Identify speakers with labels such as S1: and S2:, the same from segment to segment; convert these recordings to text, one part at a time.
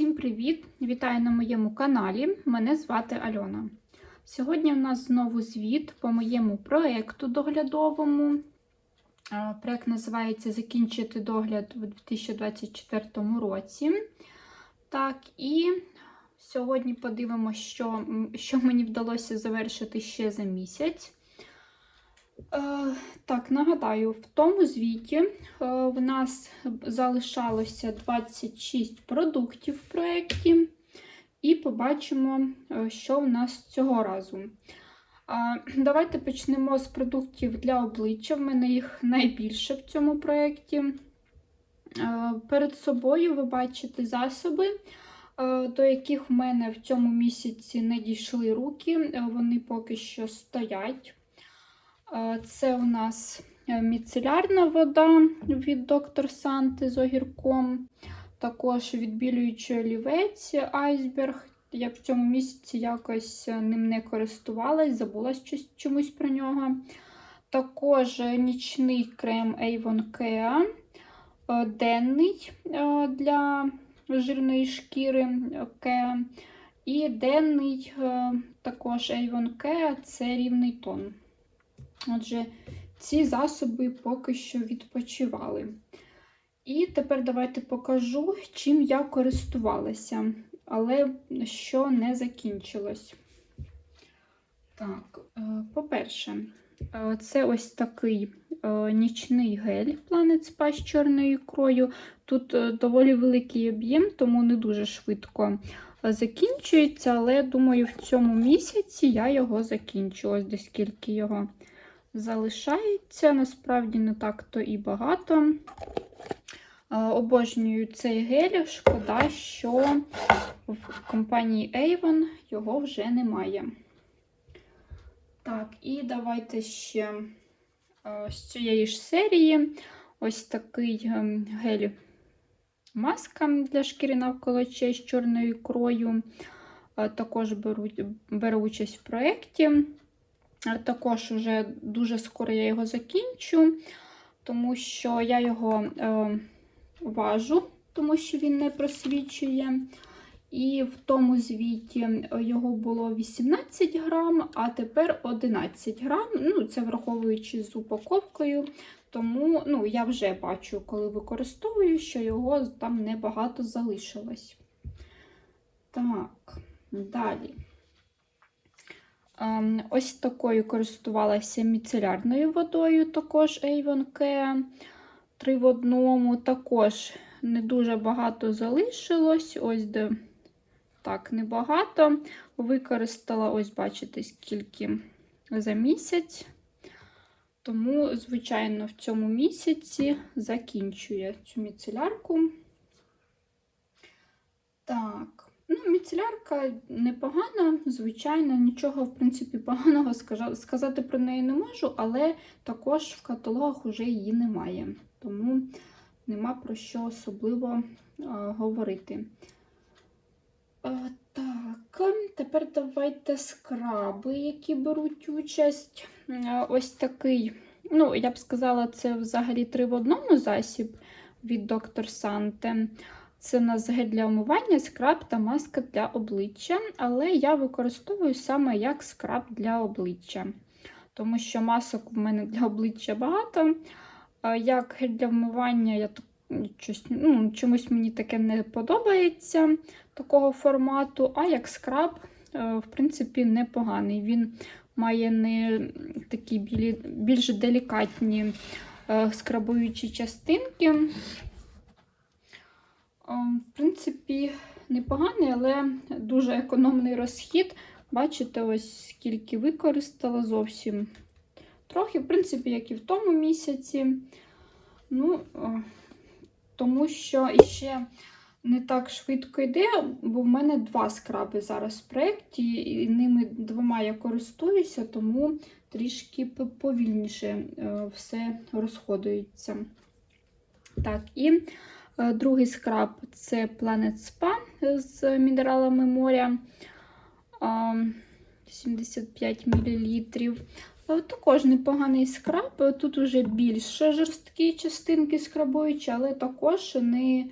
S1: Всім привіт! Вітаю на моєму каналі. Мене звати Альона. Сьогодні у нас знову звіт по моєму проєкту доглядовому. Проєкт називається Закінчити догляд у 2024 році. Так, і сьогодні подивимося, що, що мені вдалося завершити ще за місяць. Е, Так, нагадаю, в тому звіті е, в нас залишалося 26 продуктів в проєкті, і побачимо, е, що в нас цього разу. Давайте почнемо з продуктів для обличчя. В мене їх найбільше в цьому проєкті. Перед собою ви бачите засоби, до яких в мене в цьому місяці не дійшли руки, вони поки що стоять. Це у нас е, міцелярна вода від доктор Санти з огірком. Також відбілюючий олівець айсберг. Я в цьому місяці якось е, ним не користувалась, забула чомусь про нього. Також е, нічний крем Avon Kea, денний для жирної шкіри Kea. І денний також Avon Kea це рівний тон. Отже, ці засоби поки що відпочивали. І тепер давайте покажу, чим я користувалася, але що не закінчилось. Так, е, по-перше, е, це ось такий е, нічний гель Planet Spa з чорною ікрою. Тут доволі великий об'єм, тому не дуже швидко закінчується, але думаю, в цьому місяці я його закінчу. Ось десь скільки його залишається. Насправді не так то і багато. Обожнюю цей гель. Шкода, що в компанії Avon його вже немає. Так, і давайте ще з цієї ж серії ось такий ем, гель маска для шкіри навколо очей з чорною ікрою. Також беру, беру участь в проєкті. Е, Також вже дуже скоро я його закінчу, тому що я його е, важу, тому що він не просвічує. І в тому звіті його було 18 грам, а тепер 11 грам. Ну, це враховуючи з упаковкою. Тому ну, я вже бачу, коли використовую, що його там небагато залишилось. Так, далі. Ем, Ось такою користувалася міцелярною водою, також Avon Care. Три в одному. Також не дуже багато залишилось. Ось де так, небагато. Використала, ось, бачите, скільки за місяць. Тому, звичайно, в цьому місяці закінчує цю міцелярку. Так, ну, міцелярка непогана, звичайно, нічого, в принципі, поганого сказати про неї не можу, але також в каталогах вже її немає. Тому нема про що особливо а, говорити. А, так, тепер давайте скраби, які беруть участь. А, ось такий, ну, я б сказала, це взагалі три в одному засіб від доктор Санте. Це у нас гель для омивання, скраб та маска для обличчя, але я використовую саме як скраб для обличчя, тому що масок в мене для обличчя багато. Як гель для вмивання, я щось, ну, чомусь мені таке не подобається такого формату, а як скраб, е, в принципі, непоганий. Він має не такі білі, більш делікатні е, скрабуючі частинки. В принципі, непоганий, але дуже економний розхід. Бачите, ось скільки використала зовсім трохи, в принципі, як і в тому місяці. Ну, Тому що іще не так швидко йде, бо в мене два скраби зараз в проєкті, і ними двома я користуюся, тому трішки повільніше е, все розходується. Так, і Е, Другий скраб це Planet Spa з мінералами моря 75 мл. Також непоганий скраб. Тут вже більш жорсткі частинки скрабуючі, але також не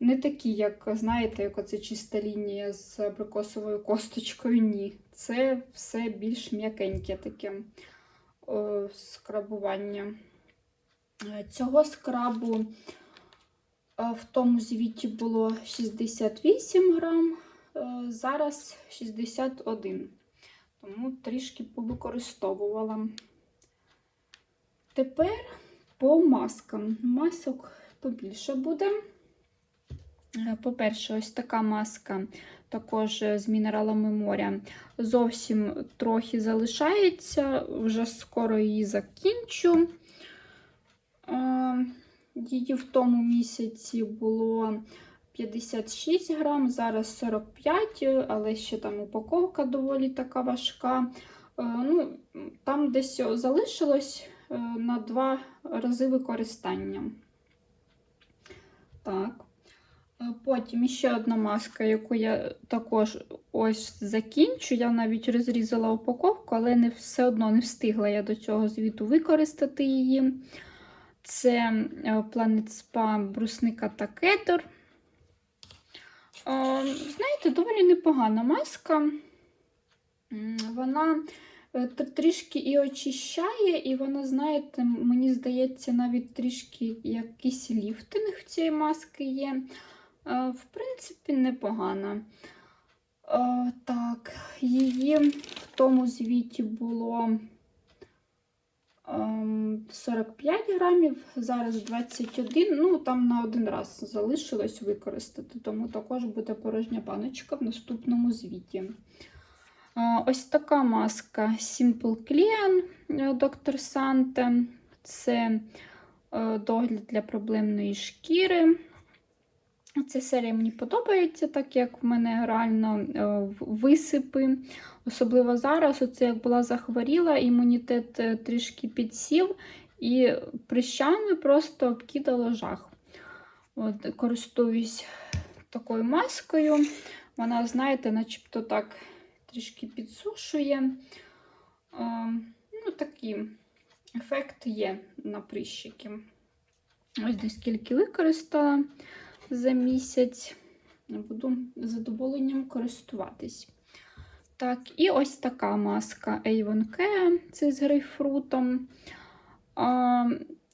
S1: не такі, як, знаєте, як оце чиста лінія з абрикосовою косточкою. Ні. Це все більш м'якеньке таке о, скрабування. Е, Цього скрабу е, в тому звіті було 68 грам, е, зараз 61. Тому трішки повикористовувала. Тепер по маскам. Масок побільше буде. Е, По-перше, ось така маска, також з мінералами моря. Зовсім трохи залишається, вже скоро її закінчу. Її в тому місяці було 56 грам, зараз 45, але ще там упаковка доволі така важка. Е, Ну, Там десь залишилось е, на два рази використання. Так. Е, Потім ще одна маска, яку я також ось закінчу. Я навіть розрізала упаковку, але не все одно не встигла я до цього звіту використати її. Це е, Planet Spa брусника та кетер. Е, Знаєте, доволі непогана маска. Вона е, трішки і очищає, і вона, знаєте, мені здається, навіть трішки якийсь ліфтинг в цієї маски є. В принципі, непогана. Так, її в тому звіті було 45 грамів, зараз 21. Ну, там на один раз залишилось використати, тому також буде порожня баночка в наступному звіті. Е, Ось така маска Simple Clean е, Dr. Sante. Це е, догляд для проблемної шкіри. Ця серія мені подобається, так як в мене реально е, висипи. Особливо зараз, оце як була захворіла, імунітет е, трішки підсів, і прищами просто обкидало жах. От, користуюсь такою маскою. Вона, знаєте, начебто так трішки підсушує. Е, ну, такий ефект є на прищики. Ось десь скільки використала за місяць. Буду задоволенням користуватись. Так, і ось така маска Avon Care, це з грейпфрутом.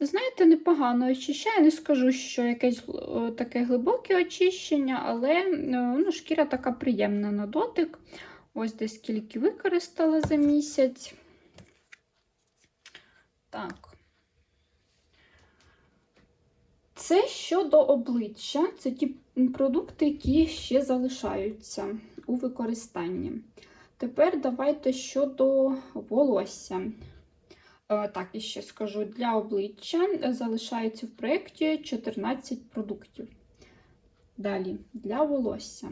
S1: Знаєте, непогано очищає. Не скажу, що якесь е, таке глибоке очищення, але е, ну, шкіра така приємна на дотик. Ось десь скільки використала за місяць. Так. Це щодо обличчя, це ті продукти, які ще залишаються у використанні. Тепер давайте щодо волосся. Е, Так, і ще скажу, для обличчя залишається в проєкті 14 продуктів. Далі, для волосся.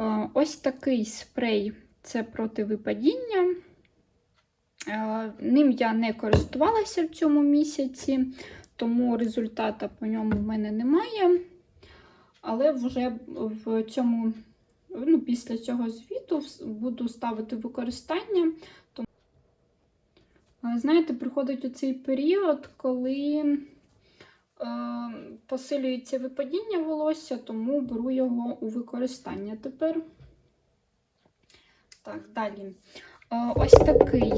S1: Е, Ось такий спрей це проти випадіння. Е, Ним я не користувалася в цьому місяці, тому результата по ньому в мене немає. Але вже в цьому, ну, після цього звіту буду ставити використання. Знаєте, приходить оцей період, коли е, посилюється випадіння волосся, тому беру його у використання тепер. Так, далі. Е, ось такий.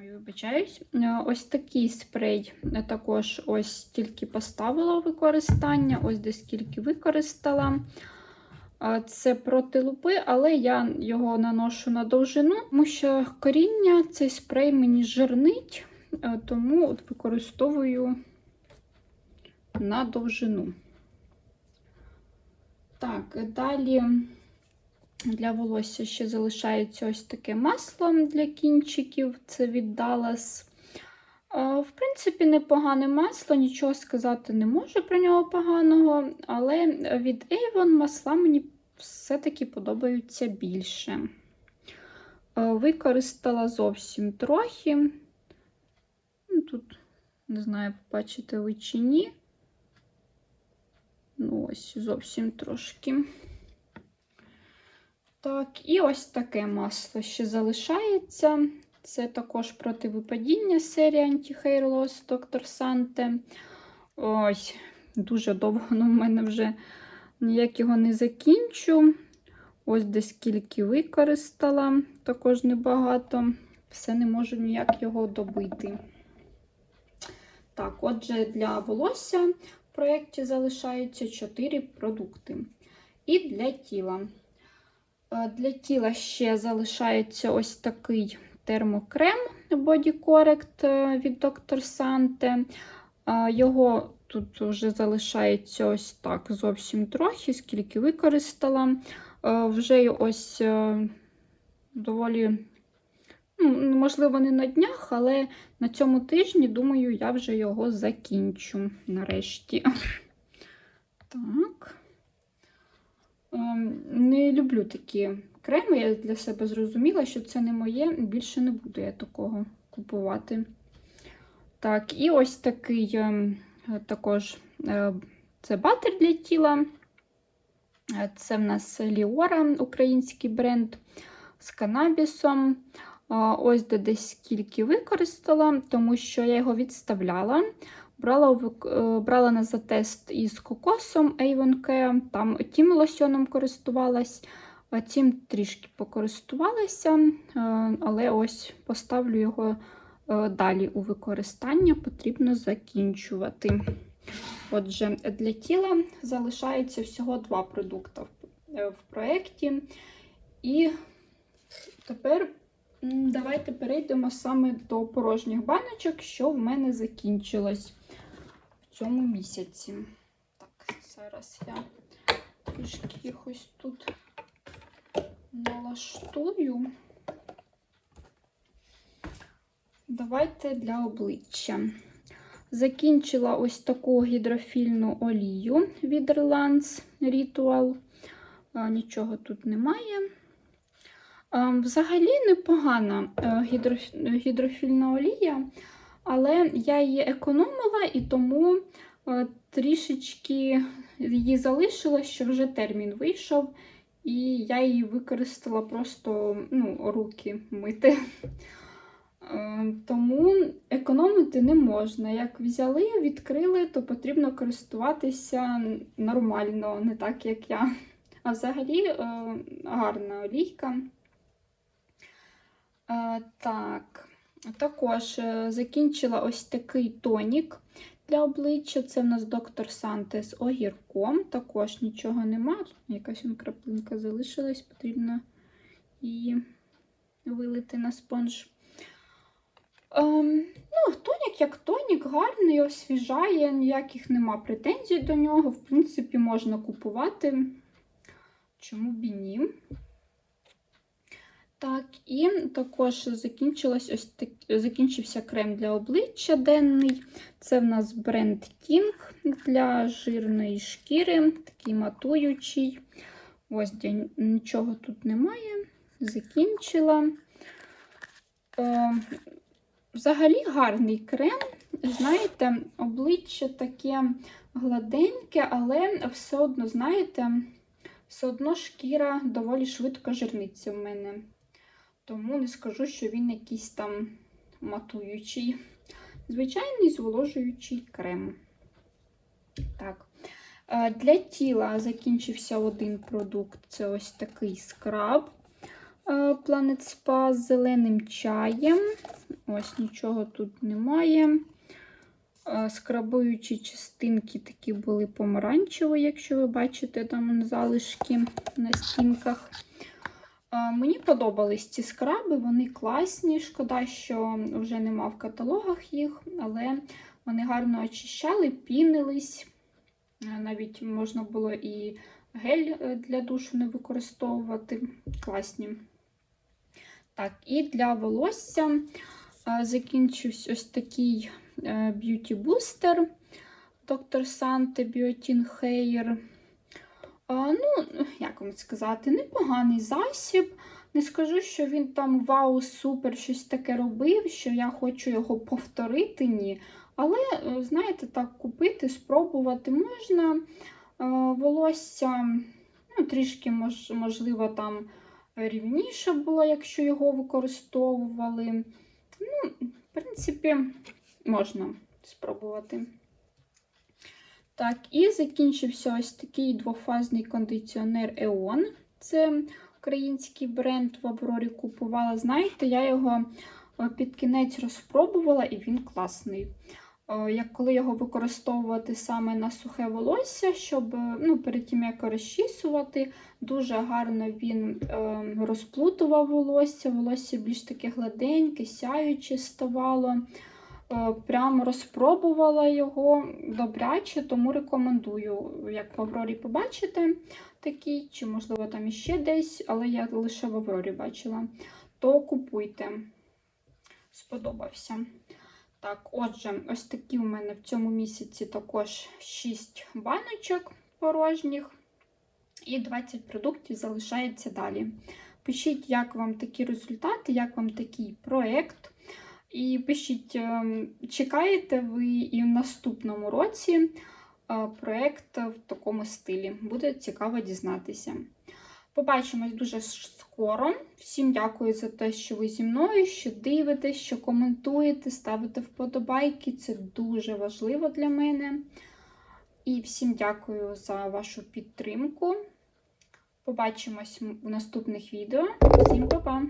S1: Ой, вибачаюсь. Е, Ось такий спрей також ось тільки поставила у використання, ось десь скільки використала. Це проти лупи, але я його наношу на довжину, тому що коріння цей спрей мені жирнить, е, тому от використовую на довжину. Так, далі для волосся ще залишається ось таке масло для кінчиків. Це від Dallas. Е, В принципі, непогане масло, нічого сказати не можу про нього поганого, але від Avon масла мені все-таки подобаються більше. Е, Використала зовсім трохи. Ну, Тут, не знаю, бачите ви чи ні. Ну, ось зовсім трошки. Так, і ось таке масло ще залишається. Це також проти випадіння серія Anti-Hair Loss Dr. Sante. Ось, дуже довго воно в мене вже ніяк його не закінчу. Ось десь скільки використала, також небагато. Все не можу ніяк його добити. Так, отже, для волосся в проєкті залишаються 4 продукти. І для тіла. Е, Для тіла ще залишається ось такий термокрем Body Correct е, від Dr. Sante. Його тут вже залишається ось так зовсім трохи, скільки використала. Е, Вже ось е, доволі, ну, можливо, не на днях, але на цьому тижні, думаю, я вже його закінчу нарешті. Так. Ем, Не люблю такі креми. Я для себе зрозуміла, що це не моє, більше не буду я такого купувати. Так, і ось такий ем, також е, це батер для тіла. Е, Це в нас Ліора, український бренд з канабісом. Ось де десь скільки використала, тому що я його відставляла. Брала, е, брала на затест із кокосом Avon Care, там тим лосьоном користувалась, цим трішки покористувалася, е, але ось поставлю його е, далі у використання, потрібно закінчувати. Отже, для тіла залишається всього два продукти в- проєкті. І тепер давайте перейдемо саме до порожніх баночок, що в мене закінчилось цьому місяці. Так, зараз я трішки їх ось тут налаштую. Давайте для обличчя. Закінчила ось таку гідрофільну олію від Relance Ritual. Нічого тут немає. Взагалі непогана е, гідрофільна олія, але я її економила і тому е, трішечки її залишила, що вже термін вийшов, і я її використала просто ну, руки мити. Е, Тому економити не можна. Як взяли, відкрили, то потрібно користуватися нормально, не так, як я. А взагалі е, гарна олійка. Так, також е, закінчила ось такий тонік для обличчя. Це в нас доктор Санте з огірком. Також нічого нема. Якась краплинка залишилась, потрібно її вилити на спонж. Ем, ну, тонік як тонік, гарний, освіжає, ніяких нема претензій до нього. В принципі, можна купувати. Чому б і ні? Так, і також закінчилось ось так, закінчився крем для обличчя денний. Це в нас бренд King для жирної шкіри, такий матуючий. Ось нічого тут немає. Закінчила. Е, Взагалі гарний крем. Знаєте, обличчя таке гладеньке, але все одно, знаєте, все одно шкіра доволі швидко жирниться в мене. Тому не скажу, що він якийсь там матуючий. Звичайний зволожуючий крем. Так. Е, Для тіла закінчився один продукт це ось такий скраб е, Planet Spa з зеленим чаєм. Ось нічого тут немає. Е, Скрабуючі частинки такі були помаранчеві, якщо ви бачите там залишки на стінках. Е, Мені подобались ці скраби, вони класні. Шкода, що вже нема в каталогах їх, але вони гарно очищали, пінились. Е, Навіть можна було і гель е, для душу не використовувати. Класні. Так, і для волосся е, закінчився ось такий б'юті бустер Dr. Sante Biotin Hair. Ну, як вам сказати, непоганий засіб. Не скажу, що він там вау, супер, щось таке робив, що я хочу його повторити, ні. Але, е, знаєте, так, купити, спробувати можна. Е, Волосся ну, трішки, можливо, там рівніше було, якщо його використовували. Ну, в принципі, можна спробувати. Так, і закінчився ось такий двофазний кондиціонер Еон. Це український бренд в Аврорі купувала. Знаєте, я його е, під кінець розпробувала, і він класний. Е, Як коли його використовувати саме на сухе волосся, щоб е, ну, перед тим як розчісувати, дуже гарно він е, розплутував волосся, волосся більш таке гладеньке, сяюче ставало. Е, Прям розпробувала його добряче, тому рекомендую, як в Аврорі побачите такий, чи, можливо, там іще десь, але я лише в Аврорі бачила. То купуйте. Сподобався. Так, отже, ось такі у мене в цьому місяці також 6 баночок порожніх. І 20 продуктів залишається далі. Пишіть, як вам такі результати, як вам такий проєкт. І пишіть, ем, чекаєте ви і в наступному році е, проєкт в такому стилі. Буде цікаво дізнатися. Побачимось дуже скоро. Всім дякую за те, що ви зі мною, що дивитесь, що коментуєте, ставите вподобайки. Це дуже важливо для мене. І всім дякую за вашу підтримку. Побачимось в наступних відео. Всім па-па!